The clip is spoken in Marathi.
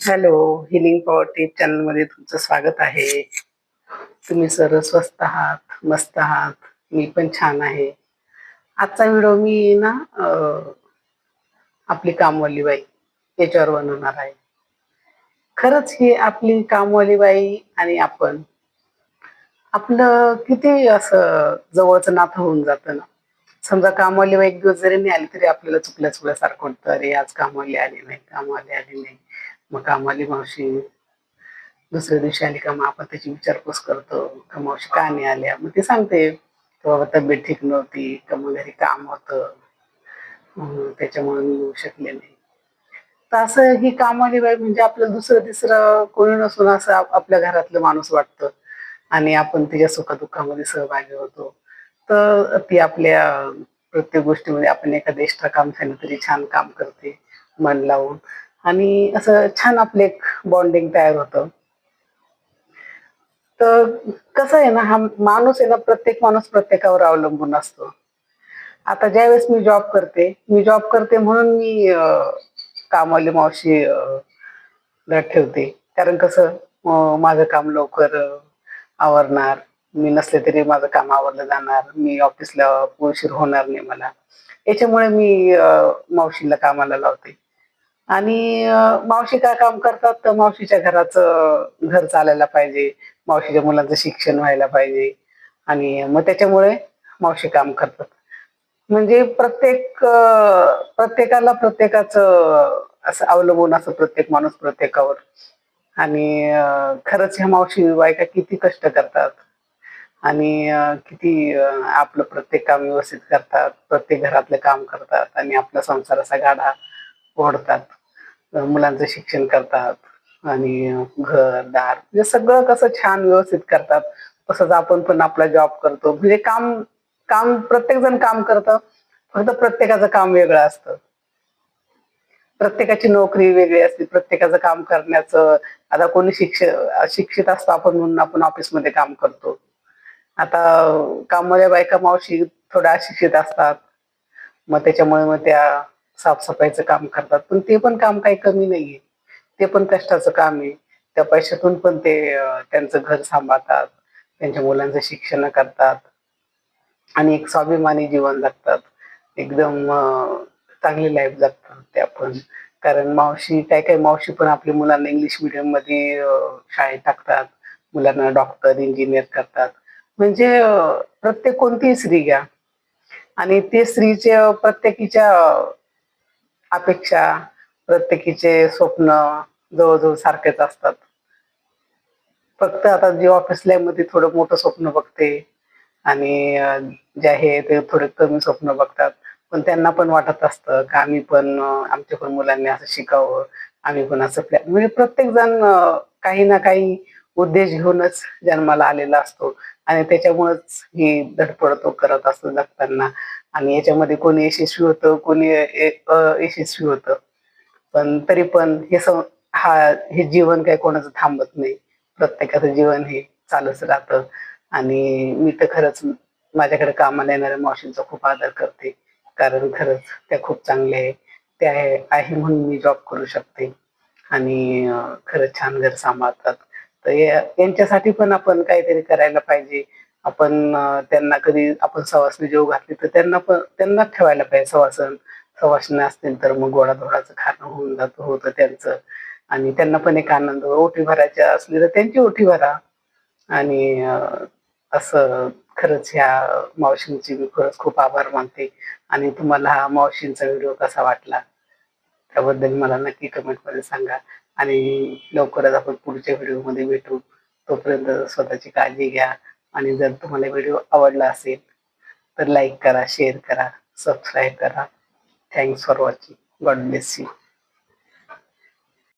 हॅलो हिलिंग पॉवर टीप चॅनलमध्ये तुमचं स्वागत आहे. तुम्ही सर्व स्वस्त आहात मस्त आहात मी पण छान आहे. आजचा व्हिडिओ मी ना आपली कामवाली बाई याच्यावर बनवणार आहे. खरंच ही आपली कामवाली बाई आणि आपण आपलं किती असं जवळचं नातं होऊन जातं ना. समजा कामवाली बाई एक दिवस जरी नाही आली तरी आपल्याला चुकल्या चुकल्यासारखं वाटतं अरे आज कामवाली आली नाही कामवाली आली नाही. मग कामाली मावशी दुसऱ्या दिवशी आली का मग आपण त्याची विचारपूस करतो. का मावशी का नाही आल्या? मग ते सांगते की बाबा तब्येत ठीक नव्हती का मग घरी काम होतं. त्याच्यामुळे मी येऊ शकले नाही. तर असं ही कामवाली बाई म्हणजे आपलं दुसरं तिसरं कोणी नसून असं आपल्या घरातलं माणूस वाटतं. आणि आपण तिच्या सुखदुःखामध्ये सहभागी होतो. तर ती आपल्या प्रत्येक गोष्टीमध्ये आपण एखादं एक्स्ट्रा काम झालं तरी छान काम करते. मन लावून. आणि असं छान आपलं एक बॉन्डिंग तयार होतं. तर कसं आहे ना हा माणूस आहे ना प्रत्येक माणूस प्रत्येकावर अवलंबून असतो. आता ज्यावेळेस मी जॉब करते मी जॉब करते म्हणून मी कामवाली मावशी ठेवते. कारण कसं माझं काम लवकर आवरणार. मी नसले तरी माझं काम आवरलं जाणार. मी ऑफिसला उशीर होणार नाही मला. याच्यामुळे मी मावशीला कामाला लावते. आणि मावशी काय काम करतात? तर मावशीच्या घराचं घर चालायला पाहिजे. मावशीच्या मुलांचं शिक्षण व्हायला पाहिजे. आणि मग त्याच्यामुळे मावशी काम करतात. म्हणजे प्रत्येक प्रत्येकाला प्रत्येकाचं असं अवलंबून असं प्रत्येक माणूस प्रत्येकावर. आणि खरंच ह्या मावशी बायका किती कष्ट करतात. आणि किती आपलं प्रत्येक काम व्यवस्थित करतात. प्रत्येक घरातलं काम करतात. आणि आपला संसाराचा गाडा ओढतात. मुलांचं शिक्षण करतात आणि घर दार हे सगळं कसं छान व्यवस्थित करतात. तसंच आपण पण आपला जॉब करतो. म्हणजे काम काम प्रत्येक जण काम करतं. फक्त प्रत्येकाचं काम वेगळं असतं. प्रत्येकाची नोकरी वेगळी असते. प्रत्येकाचं काम करण्याचं. आता कोणी शिक्ष शिक्षित असतं आपण म्हणून आपण ऑफिसमध्ये काम करतो. आता कामवाल्या बायका मावशी थोड्या अशिक्षित असतात. मग त्याच्यामुळे मग त्या साफसफाईचं काम करतात. पण ते पण काम काही कमी नाहीये. ते पण कष्टाचं काम आहे. त्या पैशातून पण ते त्यांचं घर सांभाळतात. त्यांच्या मुलांचं शिक्षण करतात. आणि एक स्वाभिमानी जीवन जगतात. एकदम चांगली लाईफ जगतात त्या पण कारण मावशी काय काय मावशी पण आपल्या मुलांना इंग्लिश मिडियममध्ये शाळेत टाकतात. मुलांना डॉक्टर इंजिनियर करतात. म्हणजे प्रत्येक कोणतीही स्त्री घ्या. आणि ते स्त्रीच्या प्रत्येकीच्या अपेक्षा प्रत्येकीचे स्वप्न जवळजवळ सारखेच असतात. फक्त आता जे ऑफिसमध्ये थोडं मोठं स्वप्न बघते आणि जे आहे ते थोडे कमी स्वप्न बघतात. पण त्यांना पण वाटत असतं का आम्ही पण आमच्या पण मुलांनी असं शिकावं आम्ही पण असं प्लॅन म्हणजे प्रत्येक जण काही ना काही उद्देश घेऊनच जन्माला आलेला असतो. आणि त्याच्यामुळेच ही धडपड तो करत असतो जगताना. आणि याच्यामध्ये कोणी यशस्वी होतं कोणी यशस्वी अयशस्वी होतं. पण तरी पण हे सं हा हे जीवन काही कोणाचं थांबत नाही. प्रत्येकाचं जीवन हे चालूच राहतं. आणि मी तर खरंच माझ्याकडे कामाला येणाऱ्या मावशींचा खूप आदर करते. कारण खरंच त्या खूप चांगल्या आहे. त्या आहे म्हणून मी जॉब करू शकते. आणि खरंच छान घर सांभाळतात. तर या- यांच्यासाठी पण आपण काहीतरी करायला पाहिजे. आपण त्यांना कधी आपण सवासणी जेव घातली तर त्यांना पण त्यांना ठेवायला पाहिजे. सवासन सवासणी असतील तर मग गोडाधोडाचं खाणं होऊन जातं होतं त्यांचं. आणि त्यांना पण एक आनंद ओठी भरायच्या असली तर त्यांची ओठी भरा. आणि असं खरंच ह्या मावशींची मी खरंच खूप आभार मानते. आणि तुम्हाला हा मावशींचा व्हिडिओ कसा वाटला त्याबद्दल मला नक्की कमेंटमध्ये सांगा. आणि लवकरच आपण पुढच्या व्हिडिओमध्ये भेटू. तोपर्यंत स्वतःची काळजी घ्या. आणि जर तुम्हाला व्हिडिओ आवडला असेल तर लाईक करा शेअर करा सबस्क्राईब करा. Thanks for watching God bless you